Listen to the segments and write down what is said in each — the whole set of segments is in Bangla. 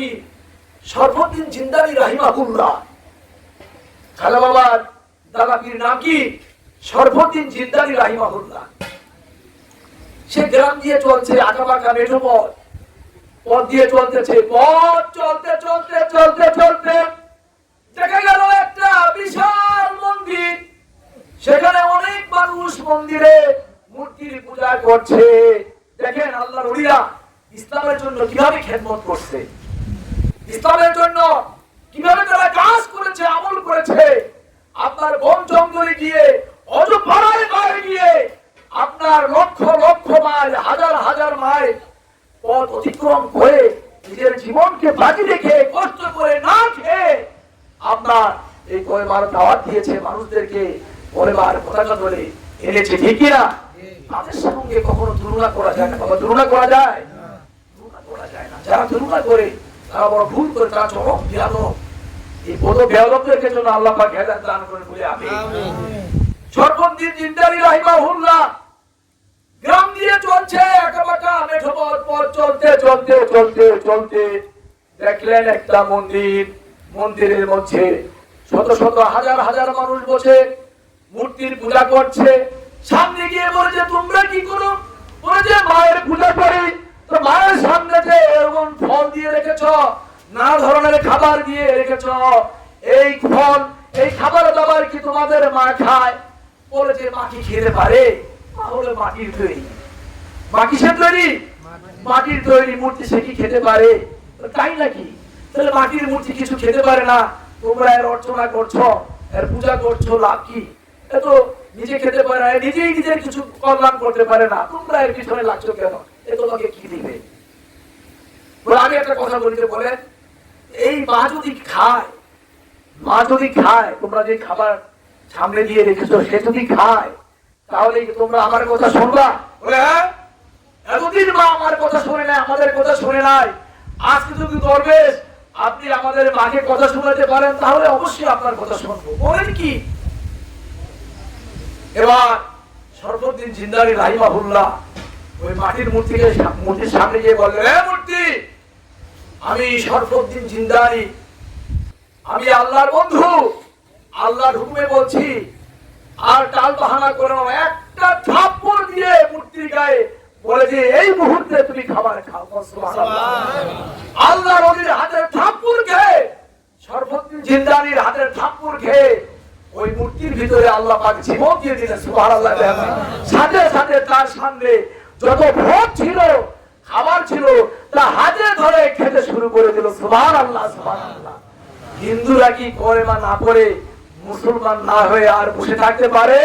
পীর সর্বদিন জিন্দানি রাহিমাহুল্লাহ। খালা বাবার দাদা পীর নাম কি সর্বদিন জিন্দানি রাহিমাহুল্লাহ। সে গ্রাম দিয়ে চলছে আঁকা বাঁকা মেঠো পথ। পথ দিয়ে চলতেছে, পথ চলতে চলতে চলতে চলতে। দেখা গেল একটা বিশাল মন্দির। সেখানে অনেক মানুষ মন্দিরে মূর্তির পূজা করছে। দেখেন আল্লাহ ওলিরা ইসলামের জন্য কীভাবে খেদমত করছে। ইসলামের জন্য কীভাবে তারা কাজ করেছে আমল করেছে? আপনার বন জঙ্গলে গিয়ে অজ পাড়ায় পাড়ায় গিয়ে আপনার লক্ষ লক্ষ মাইল হাজার হাজার মাইল পথ অতিক্রম করে নিজের জীবনকে বাজি রেখে কষ্ট করে না খেয়ে আপনার এই কয়বার দাওয়াত দিয়েছে মানুষদেরকে পরিবার পতাকা ধরে এনেছে ঠিকই না? তাদের সঙ্গে কখনো তুলনা করা যায় না। বাবা তুলনা করা যায়? তুলনা করা যায় না। যারা তুলনা করে তারা বড় ভুল করে তারা চরম এই বড় জন্য আল্লাহ পাক হেদায়েত দান করে বলে আমি। জিন্দারি রাহিমাহুল্লাহ। গ্রাম দিয়ে চলছে একাবাকা পথ চলতে চলতে চলতে চলতে। দেখলেন একটা মন্দির মন্দিরের মধ্যে শত শত হাজার হাজার মানুষ বসে মূর্তির পূজা করছে। সামনে গিয়ে বলেছে তোমরা কি করো বলেছে মায়ের পূজা করি। যে এরকম ফল দিয়ে রেখেছ, নানা ধরনের খাবার দিয়ে রেখেছ, এই ফল, এই খাবার দাবার কি তোমাদের মা খায়? বলেছে মা কি খেতে পারে মা হলো মাটির তৈরি। মা কিসের তৈরি? মাটির তৈরি মূর্তি সে কি খেতে পারে? তাই নাকি? তাহলে মাটির মূর্তি কিছু খেতে পারে না। তোমরা এর অর্চনা করছ, এর পূজা করছ, লাভ কি? এ তো নিজে খেতে পারে না নিজেই নিজের কিছু কল্যাণ করতে পারে না। তোমরা এর পিছনে লাগছো কেন? এ তোমাকে কি দিবে? বলে একটা কথা বলতে বলে এই মা যদি খায়, মা যদি খায়, তোমরা যে খাবার সামনে দিয়ে রেখেছো, সে যদি খায় তাহলে তোমরা আমার কথা শুনবা। হ্যাঁ? এতদিন মা আমার কথা শুনে নাই, আমাদের কথা শুনে নাই। আজকে যদি দরবেশ আপনি আমাদের মাকে কথা শোনাতে পারেন, তাহলে অবশ্যই আপনার কথা শুনব। বলেন কি? এবার সর্বদিন জিন্দারি রাহিমাহুল্লাহ ওই মাটির মূর্তিকে মূর্তির সামনে গিয়ে বললেন "এ মূর্তি আমি সর্বদিন জিন্দারি। আমি আল্লাহর বন্ধু। আল্লাহর হুকুমে বলছি, আর টাল বাহানা করে একটা থাপ্পড় দিয়ে মূর্তির গায়ে বলে যে, এই মুহূর্তে তুমি খাবার খাও। আল্লাহ নবীর হাতের থাপ্পড় খেয়ে, সর্বদিন জিন্দানির হাতের থাপ্পড় খেয়ে, ওই মূর্তির ভিতরে আল্লাহ পাক জীবন দিয়ে দিলেন, সুবহানাল্লাহ। সাথে সাথে তার সামনে যত ভোগ ছিল, খাবার ছিল, তা হাতে খেতে শুরু করে দিল সুবহানাল্লাহ সুবহানাল্লাহ। হিন্দুরা কি করে বা না করে মুসলমান না হয়ে আর বসে থাকতে পারে?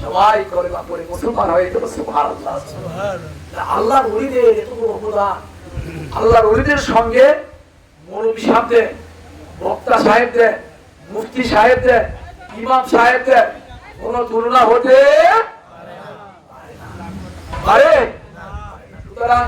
সবাই করে বা মুসলমান হয়ে গেল আল্লাহর ওলিদের সঙ্গে সাহেবদের, বক্তা সাহেবদের, মুফতি সাহেবদের, ইমাম সাহেবদের কোন তুলনা হতে পারে? সুতরাং